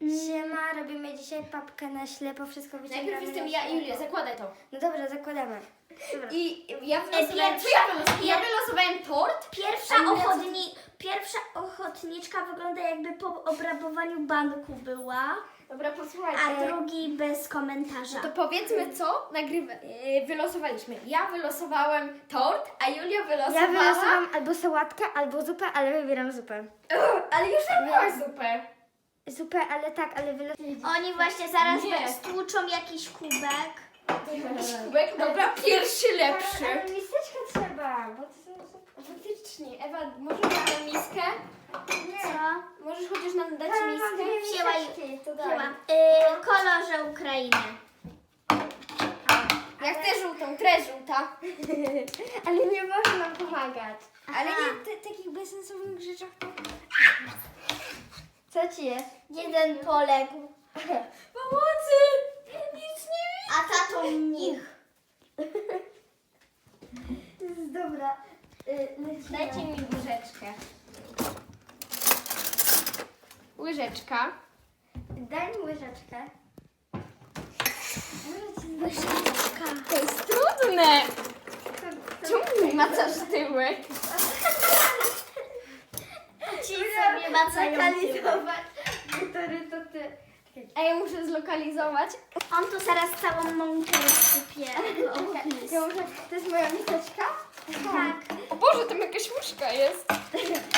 Siema, robimy dzisiaj papkę na ślepo, wszystko wyciągamy. Najpierw jestem na ja i ślepo. Julia, zakładaj to. No dobra, zakładamy. Dobra. I ja wylosowałem, pierwsza- co ja wylosowałem? Ja wylosowałem tort. Pierwsza, A ja ochotni, pierwsza ochotniczka wygląda jakby po obrabowaniu banku była, Dobra, posłuchajcie. a drugi bez komentarza. No to powiedzmy co nagrywa, yy, wylosowaliśmy. Ja wylosowałem tort, a Julia wylosowała... Ja wylosowałam albo sałatkę, albo zupę, ale wybieram zupę. Ugh, ale już robiłaś zupę. Zupę, ale tak, ale wylosowałam. Oni właśnie zaraz Nie. be- stłuczą jakiś kubek. Jakiś kubek, dobra, pierwszy lepszy. Ale miseczkę trzeba, bo to są zupy. Faktycznie, Ewa, możesz dać nam miskę? Co? Możesz chociaż nam dać Ale mam miskę? Wzięła miseczki, to daj. Wzięłam. Y, kolorze Ukrainy. Ja chcę żółtą, tre żółta. Ale nie można nam pomagać. Ale nie te, takich bezsensownych rzeczach to... Co ci jest? Jeden poległ, Pomocy! Nic nie widzę. a tato mnich. To jest dobra. Y, lecimy. Dajcie mi łyżeczkę. Łyżeczka. Daj mi łyżeczkę. To jest trudne. Czemu nie macasz tyłek? Sobie macają tyłek. Lokalizować. Który to ty. A ja muszę zlokalizować. On tu zaraz całą mąkę rozsypie. Ja muszę, to jest moja miseczka? Tak. O Boże, tam jakaś łyżka jest.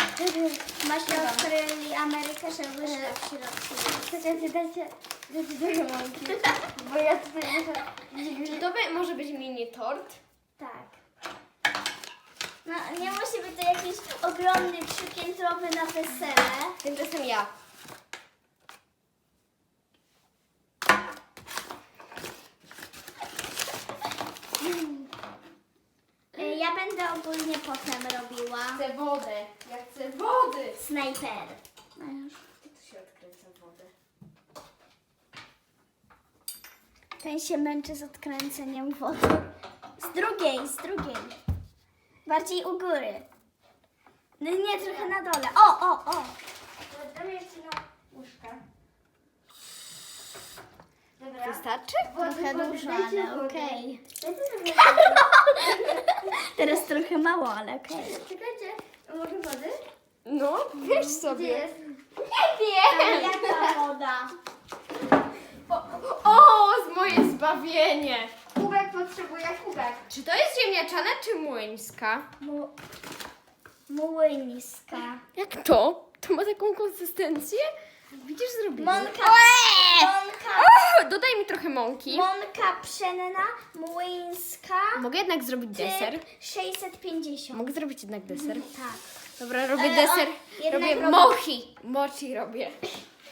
Macie odkryli Amerykę, że łyżka w środku. Czekajcie, dajcie, dajcie dużo mąki. Bo ja tutaj muszę... Czy to może być mini tort? Tak. No, nie jakiś ogromny, trzypiętrowy na wesele. Tymczasem ja. Y, Ja będę ogólnie potem robiła. Chcę wodę. Ja chcę wody. Snajper. No to się odkręca wodę? Ten się męczy z odkręceniem wody. Z drugiej, z drugiej. Bardziej u góry. No nie, trochę na dole. O, o, o. Dam jeszcze na łóżka. Dobra. Wystarczy? Trochę wody, dużo, dajcie ale wody. okej. Dajcie sobie Teraz trochę mało, ale okej. Czekajcie, a może wody? No, weź Gdzie sobie. jest? Nie wiem. Jaka woda? O, o, z moje zbawienie. Kubek potrzebuje kubek. Czy to jest ziemniaczana czy młyńska? Mu... Młyńska. Jak to? To ma taką konsystencję? Widzisz, zrobiłam. Mąka, mąka, O, dodaj mi trochę mąki. mąka pszenna, młyńska. Mogę jednak zrobić deser? Typ 650. Mogę zrobić jednak deser? Tak. Dobra, robię Ale deser. on jednak Robię robi- mochi. Mochi robię.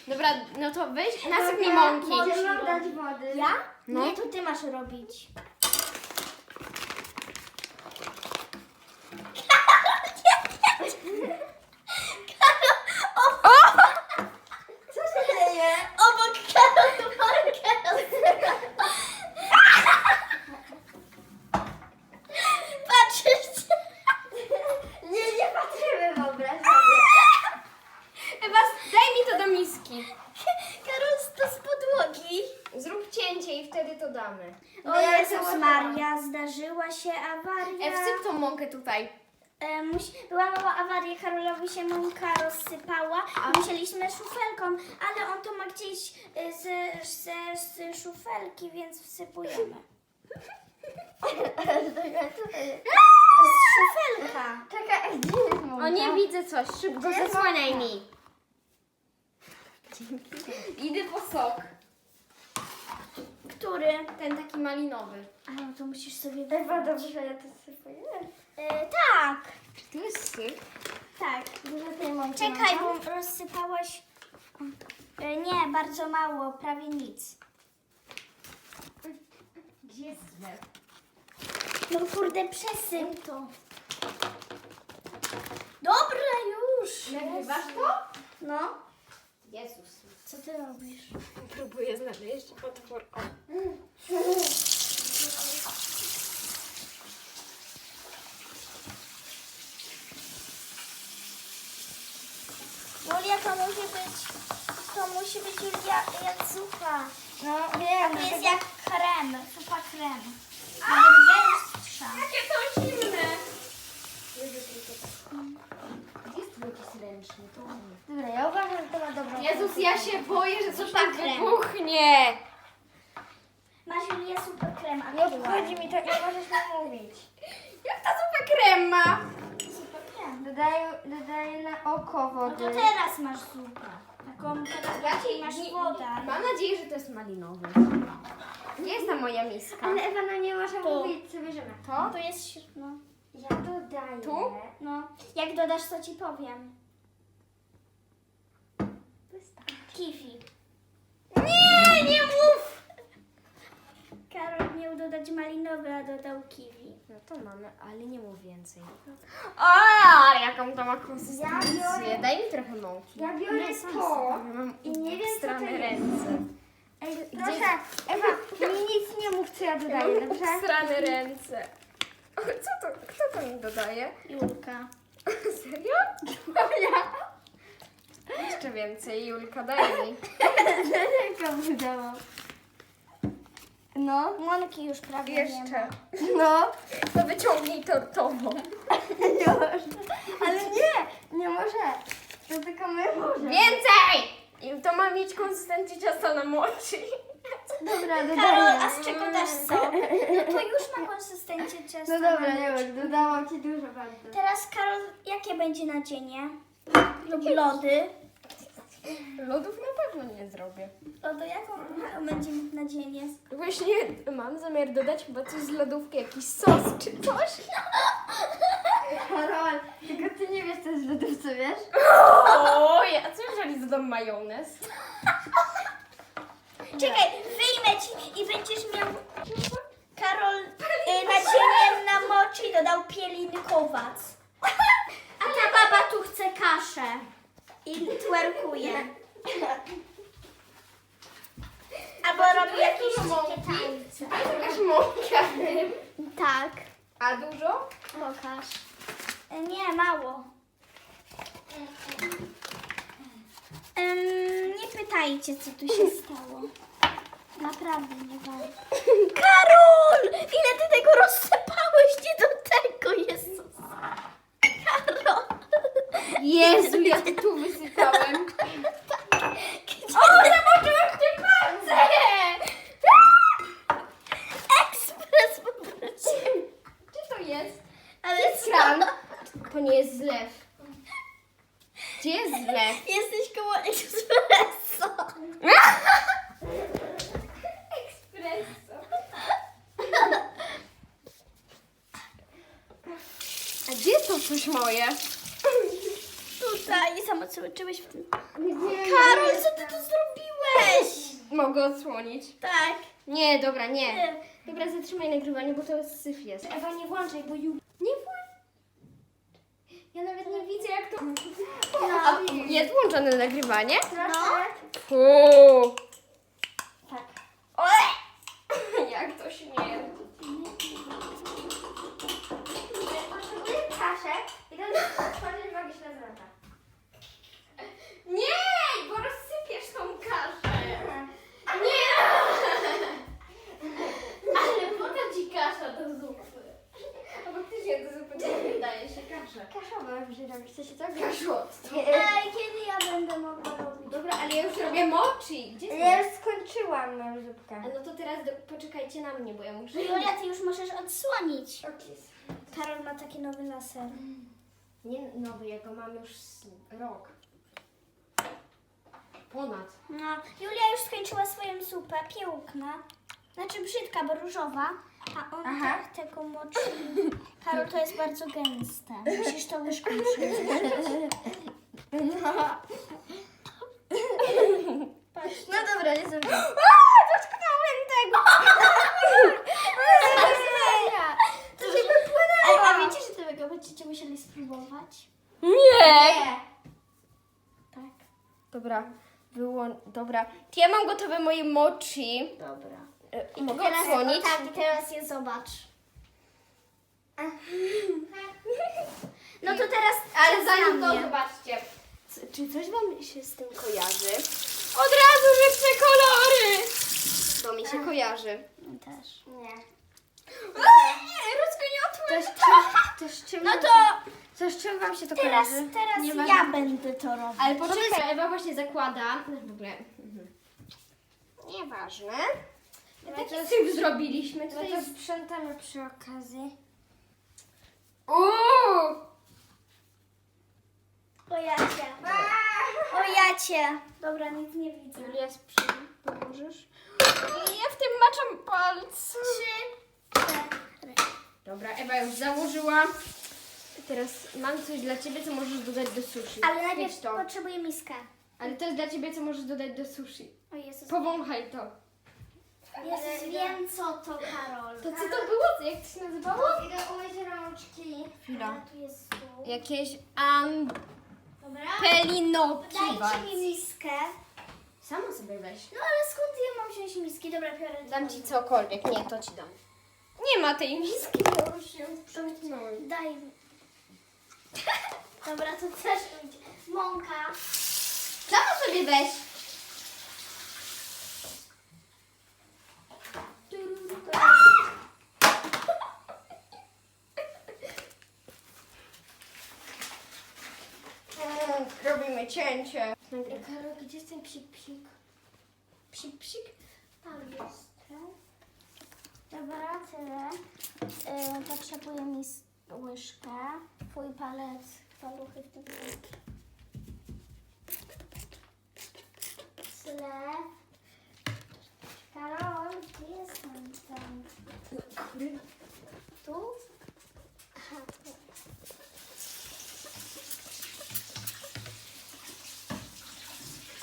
Dobra, no to weź, nasyp mi mąki. Mam dać wody? Ja? No. Nie, to ty masz robić. Co się dzieje? Obok Karol Markel. Patrzysz? Nie, nie patrzymy wyobraź sobie. Ewa, daj mi to do miski. Karol, to z podłogi. Zrób cięcie i wtedy to damy. O Jezus Maria, zdarzyła się awaria. E, wsyp tą mąkę tutaj. E, musi, była mała awaria, Karolowi się mąka rozsypała. Musieliśmy szufelką, ale on to ma gdzieś e, z, z, z szufelki, więc wsypujemy. Z szufelka. Czekaj, gdzie jest mąka? O, nie widzę coś. Szybko Gdzie jest zasłaniaj mąka? mi. Idę po sok. Który? Ten taki malinowy. A no to musisz sobie Ewa, dobrze, że ja to sypuję. E, tak, Czy to jest syp? tak. Dużo tej mąki Czekaj, mam. bo rozsypałaś. E, nie, bardzo mało, prawie nic. Gdzie jest zlew? No kurde, przesyp to. Dobra, już. Nagrywasz to? No, Jezus. Co ty robisz? Próbuję znaleźć otwór. O. Julia, to musi być, to musi być jak zupa. No wiem, to jest jak krem, zupa krem. Nawet gęstsza. Jakie to zimne! Gdzie jest tu jakiś ręczny? To nie. Dobra, ja uważam, że to ma dobrą Jezus, ja się boję, że coś krem. wybuchnie! Masz Julia super krem, a Nie ty obchodzi mi to, nie możesz mi mówić. Jak ta zupa krem ma? Super krem. Dodaję, dodaję na oko No to wody. teraz masz zupę. Taką teraz Raczej masz nie- wodę. Mam nadzieję, że to jest malinowy. Gdzie jest ta moja miska? Ale Ewa, no nie może Tu. mówić, co bierzemy. To? To jest no. Ja dodaję. Tu? no. Jak dodasz, to ci powiem. Kiwi. Nie, nie mów! Karol miał dodać malinowy, a dodał kiwi. No to mamy, ale nie mów więcej. A, jaką to ma konsystencję. Biorę- Daj mi trochę mąki. Ja biorę Nie, to. Mam I nie wiem, co to strane jest. ręce. Ej, proszę, Ewa, mi nic nie mów, co ja dodaję, dobrze? Strane ręce. O, Co to? Kto to mi dodaje? Julka. Serio? Ja. Jeszcze więcej, Julka, daj mi. Jaka wydałam. No, Mąki już prawie nie Jeszcze. ma. no. To wyciągnij tortową. Nie może. Ale nie, nie może. To tylko my możemy. Więcej! I to ma mieć konsystencję ciasta na moczy. Dobra, Karol, dodaję. a z czego dasz sok? No to już ma konsystencję ciasta. No dobra, nie wiem, dodałam ci dużo bardzo. Teraz Karol, jakie będzie nadzienie? Lub lody? Lodów na pewno nie zrobię. Lody jaką będzie nadzienie? Właśnie mam zamiar dodać chyba coś z lodówki, jakiś sos czy coś. Karol, tylko ty nie wiesz, co jest w lodówce, wiesz? O, ja co jeżeli dodam majonez? Czekaj, wyjmę ci i będziesz miał... Karol y, nadzieniem na moczy dodał pielinkowac. A ta baba tu chce kaszę. I twerkuje. Albo robi jakieś tańce. Jakaś mąka. Tak. A dużo? Pokaż. Nie, mało. Em, nie pytajcie, co tu się stało. Naprawdę nie wiem. Karol! Ile ty tego rozsypałeś tego, Jezus. Karol! Jezu, ja tu wysypałem. O, zamoczyłem w tym palce! Ekspres powrócił. Gdzie to jest? Ale Kran. To nie jest zlew. Gdzie jest zlew? Jesteś koło ekspreso. Espresso. A gdzie jest to coś moje? Tutaj samo co uczyłeś w tym. Gdzie? Karol, co ty tu zrobiłeś? Mogę odsłonić. Tak. Nie, dobra, nie. Dobra, zatrzymaj nagrywanie, bo to syf jest. Ewa, nie włączaj, bo Jul... Nie włączaj. Ja nawet nie widzę, jak to... A jest włączone nagrywanie? Proszę. Fuu. Tak. Jak to śmierdzi. I teraz otworzyć magiczne zwrota. Nie, bo rozsypiesz tą kaszę. Nie! Ale po co ci kasza do zupy? A faktycznie do zupy nie wydaje się kasza. Muszę robić, chcecie co? Kaszot. Ej, kiedy ja będę mogła robić? Dobra, ale ja już robię mochi. Gdzie Ja jest? już skończyłam moją zupkę. A no to teraz do, poczekajcie na mnie, bo ja muszę... Julia, ty już możesz odsłonić. Okay. Karol ma taki nowy laser. Nie nowy, ja go mam już z rok. Ponad. No, Julia już skończyła swoją zupę, piękna. Znaczy brzydka, bo różowa. A on Aha. tak tego moczy. Karol, to jest bardzo gęste. Musisz to łyżką przyjąć. Patrz. No dobra, nie zrobię. Dotknąłem tego! To się Ej, a wiecie, że tego będziecie musieli spróbować? Nie! Nie. Tak. Dobra, było... Dobra. To ja mam gotowe moje mochi. Dobra. E, I mogę teraz, odsłonić? Tak, i teraz je zobacz. No to teraz... Ale zanim to zobaczcie. Czy coś wam się z tym kojarzy? Od razu żywcze kolory! To mi się tak. kojarzy. No też. Nie. Eee, Rozgoniotłem! Też, cię, też ciemno. No to to z czym wam się to teraz, kojarzy? teraz Nieważne. ja będę to robić. Ale poczekaj, Ewa właśnie zakłada. No w ogóle. Mhm. Nieważne. Taki syf zrobiliśmy. No Tutaj to jest... sprzątamy przy okazji. Uuu! O jacie. O jacie. Dobra, nic nie widzę. Julia, sprząt, pomożesz? Ja w tym maczam palce. Trzy, cztery. Dobra, Ewa już założyła. Teraz mam coś dla ciebie, co możesz dodać do sushi. Ale Jedz najpierw to. potrzebuję miskę. Ale to jest dla ciebie, co możesz dodać do sushi. O Jezus. Powąchaj to. Jezus, wiem co to, Karol. To co to było? Jak to się nazywało? Idę umyć rączki. Chwila. A, tu jest stół. Jakieś Dobra. ampelinoki. Dajcie mi miskę. Sama sobie weź. No ale skąd ja mam wziąć miski? Dobra, biorę. Dam ci cokolwiek. Nie, to ci dam. Nie ma tej miski, już ją. Daj mi. Dobra, to też będzie. Mąka. Sama sobie weź. Mm, Robimy cięcie. Karol, gdzie jest ten psik psik? Psik, psik. Tam jest. Dobra, tyle. Y, potrzebuję łyżkę. Twój palec. Paluchy w tym Zlew. Karol, gdzie jest ten, ten? Tu? Aha, tu.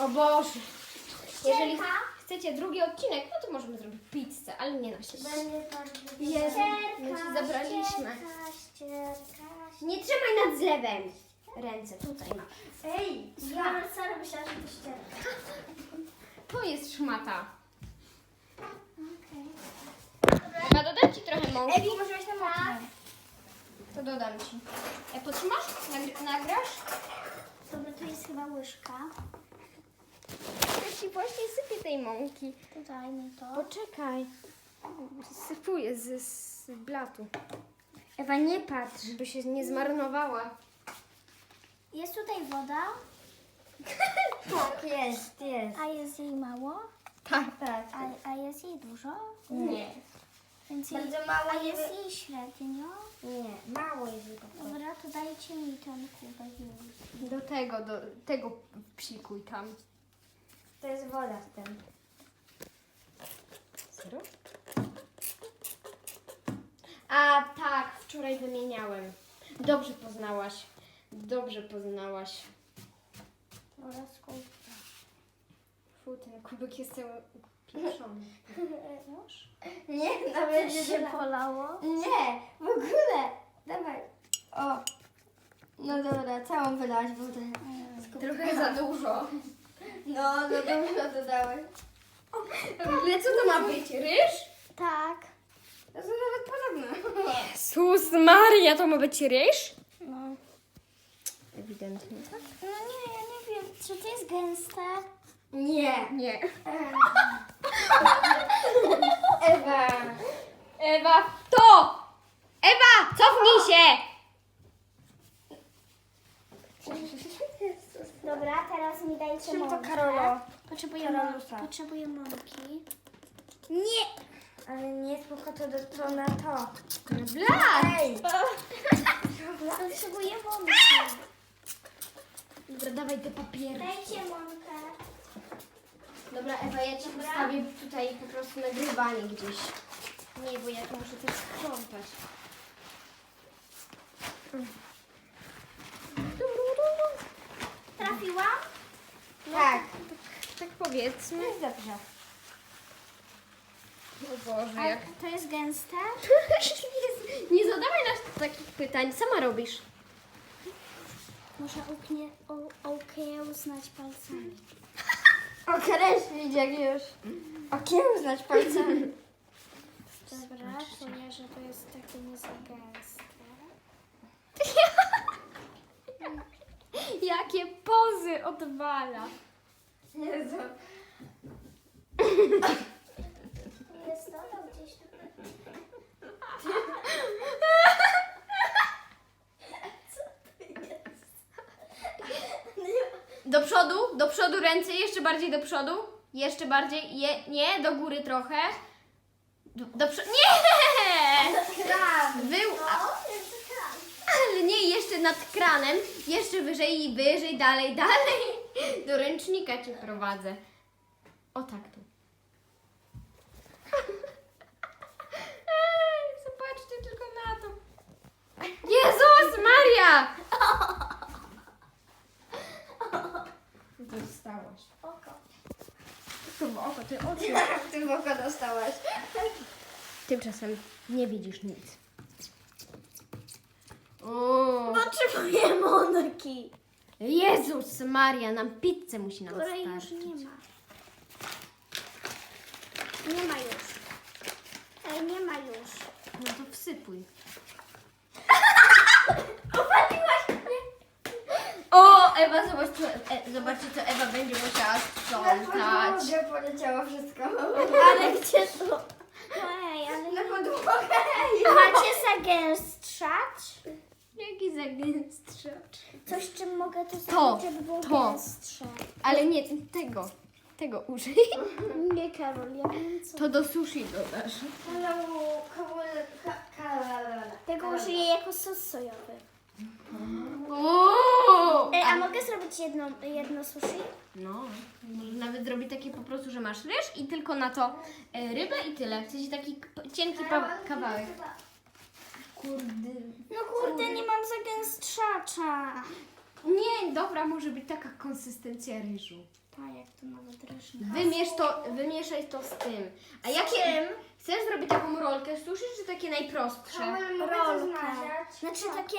O Boże. Jeżeli Ścierka. Chcecie drugi odcinek, no to możemy zrobić pizzę, ale nie na siebie. Będzie bardzo Jezu, my ci zabraliśmy. Ścierka, ścierka, Nie trzymaj nad zlewem. Ręce tutaj masz. Ej, Ja wcale myślałam, że to ścierka. To jest szmata. Okej. Chyba dodam ci trochę mąki. Ewi, może weź na mocno. To dodam ci. E, potrzymasz? Nagr- nagrasz? Dobra, tu jest chyba łyżka. Ja ci właśnie sypię tej mąki. To daj mi to. Poczekaj. Sypuję z, z blatu, Ewa, nie patrz. żeby się nie zmarnowała. Jest tutaj woda, Tak, jest, jest. a jest jej mało, Tak. Tak. a, a jest jej dużo, Nie. więc jej, Bardzo mało a nie jest wy- jej średnio. Nie, mało jest prostu. Dobra, to dajcie mi ten kubek już. Do tego, do tego psikuj tam. To jest woda w tym. Serio? A tak, wczoraj wymieniałem. Dobrze poznałaś. Dobrze poznałaś. Dobra, skup. Fu, ten kubek jest cały. Już? Nie, nawet Coś się polało. Nie, w ogóle. Dawaj. O. No dobra, całą wylałaś wodę. Trochę za dużo. No, no dużo dodałeś. W ogóle co to ma być? Ryż? Tak. To są nawet podobne. Jezus Maria, to ma być ryż? No. Ewidentnie. No nie, ja nie wiem, czy to jest gęste? Nie. Nie. Ewa. Ewa, to! Ewa, cofnij się! Dobra, teraz mi dajcie Czym to mąkę. Karolo? Potrzebuję, Karolusa. mąki. Potrzebuję mąki. Nie. Ale nie, spoko, to, do- to na to. Ej. Potrzebuję mąki. Dobra, dawaj te papiery. Dajcie mąkę. Dobra, Ewa, ja ci postawię tutaj po prostu nagrywanie gdzieś. Nie, bo ja to muszę też sprzątać. Trafiłam? Tak. Tak powiedzmy. Jest dobrze. O Boże, A jak... to jest gęste? Nie zadawaj nas takich pytań, sama robisz. Muszę uknie, o, okiełznać palcami. Określić jak już. Okiełznać palcami. Dobra, czuję, że to jest takie nie za gęste. Jakie pozy odwala. Jezu. Jest dodał gdzieś. Co to jest? Do przodu, do przodu ręce, jeszcze bardziej do przodu. Jeszcze bardziej, Je, nie, do góry trochę. Do, do przodu, nie! Wy, ale nie, jeszcze nad kranem, jeszcze wyżej i wyżej, dalej, dalej. Do ręcznika cię prowadzę. O tak tu. Zobaczcie tylko na to. Jezus Maria! Dostałaś. Oko. To w oko, ty oczy. Ty w oko dostałaś? Tymczasem nie widzisz nic. O, Potrzebuję monki, Jezus Maria, nam pizzę musi nam której już nie ma. Nie ma już. Ej, nie ma już. No to wsypuj. O, Ewa, zobacz, co, e, zobaczcie, co Ewa będzie musiała sprzątać. poleciało wszystko. Ale gdzie to? Ej, ale... Na podłogę. Macie zagęstrzać? Jaki zagęstrzacz. Coś, czym mogę to zrobić, żeby było to. gęstsze. Ale nie tego, tego użyj. Nie, Karol, ja wiem co. To do sushi dodasz. Tego użyję jako sos sojowy. Ej, a mogę zrobić jedno, jedno sushi? No, może nawet zrobić takie po prostu, że masz ryż i tylko na to e, rybę i tyle. W sensie taki k- cienki pa- kawałek. Kurde. No kurde, nie mam zagęstrzacza. Nie, dobra, może być taka konsystencja ryżu. Tak, jak to nawet ryż. Wymiesz to, wymieszaj to z tym. A jakie? Chcesz zrobić taką rolkę sushi, czy takie najprostsze? Zmaziać? Znaczy takie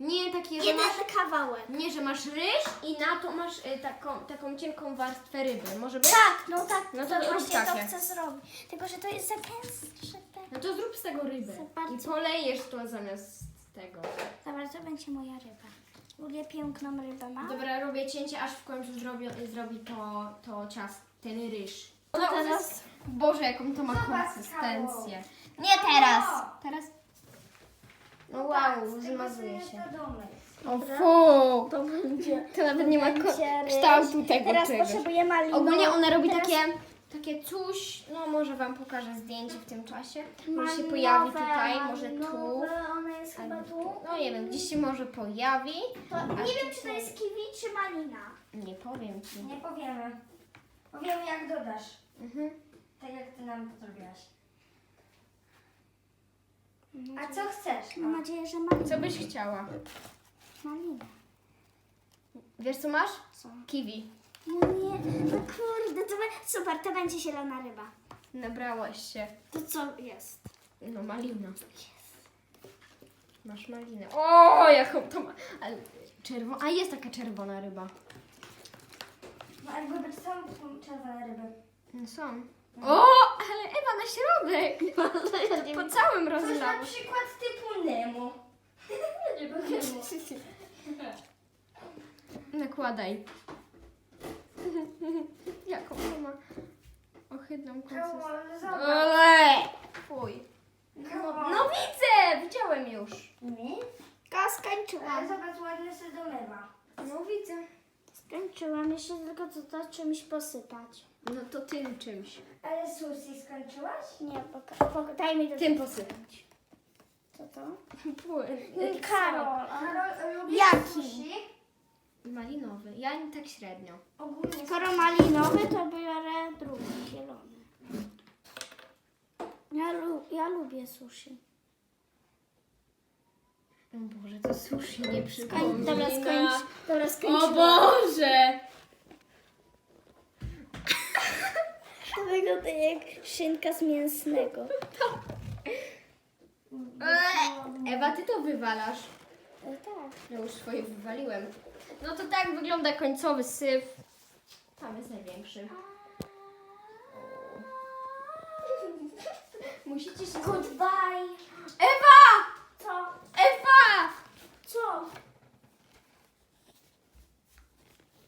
Nie, takie, że jeden masz, kawałek. nie, że masz ryż i na to masz e, taką, taką cienką warstwę ryby. Może być? Tak, no tak, No to rób właśnie takie. to chcę zrobić. Tylko, że to jest za gęstsze. tak. No to zrób z tego rybę. Bardzo. I polejesz to zamiast tego. Dobra, to będzie moja ryba. Lubię piękną rybę ma. Dobra, robię cięcie, aż w końcu zrobi, zrobi to, to ciast, ten ryż. No, teraz- Boże, jaką to ma Zobacz, konsystencję. Nie teraz. Teraz? No Tak, wow, tego zmazuje się. O fu! To będzie. To nawet nie ma ko- będzie ryż. kształtu tego Teraz czegoś. potrzebuję malinowe. Ogólnie ona robi Teraz takie, takie coś, no może wam pokażę zdjęcie w tym czasie. Może się malinowe, pojawi tutaj, może tu. malinowe, Ona jest chyba Albo tu. No nie wiem, gdzieś się może pojawi. To, nie wiem, czy to jest kiwi, czy malina. Nie powiem ci. Nie powiemy. Powiemy jak dodasz. Mhm. Tak jak ty nam to zrobiłaś. A co chcesz? Mam nadzieję, że malina. Co byś chciała? Malina. Wiesz co masz? Co? Kiwi. No nie, no kurde, to be- super, to będzie zielona ryba. Nabrałaś się. To co jest? No malina. Masz malinę. O, jaką to ma. Ale czerwo... A jest taka czerwona ryba. No jakby być są czerwone ryby. No są. O, ale Ewa na środek. Po całym Coś na rozlało. przykład typu Nemo. Nemo. Nakładaj. Jaką to ma ohydną konsystencję. Ole! Fuj. No, no widzę! Widziałem już. Nie? Ka, Ale skończyłam. zobacz, ładny się dolewa. No widzę. Skończyłam, jeszcze tylko co to czymś posypać. No to tym czymś. Ale sushi skończyłaś? Nie, poka- poka- daj mi to. Tym posypać. Co to? Płyn. Karol. Karol, lubisz Jaki? sushi? Malinowy. Ja tak średnio. Ogólnie Skoro malinowy, to biorę drugi, zielony. Ja, lu- ja lubię sushi. O Boże, to sushi nie Skoń- przypomina. dobra, skończ. Dobra, O skończyłam. Boże! To wygląda jak szynka z mięsnego. Eee, Ewa, ty to wywalasz. No tak. Ja już swoje wywaliłem. No to tak wygląda końcowy syf. Tam jest największy. Musicie się... Goodbye. Ewa! Co? Ewa! Co?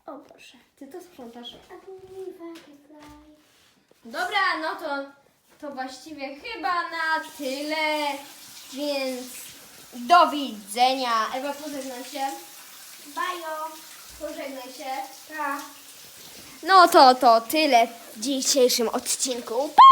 O Boże. Ty to sprzątasz. Dobra, no to, to właściwie chyba na tyle. Więc do widzenia. Ewa, pożegnaj się. Bajo. Pożegnaj się. Tak. No to to tyle w dzisiejszym odcinku. Pa!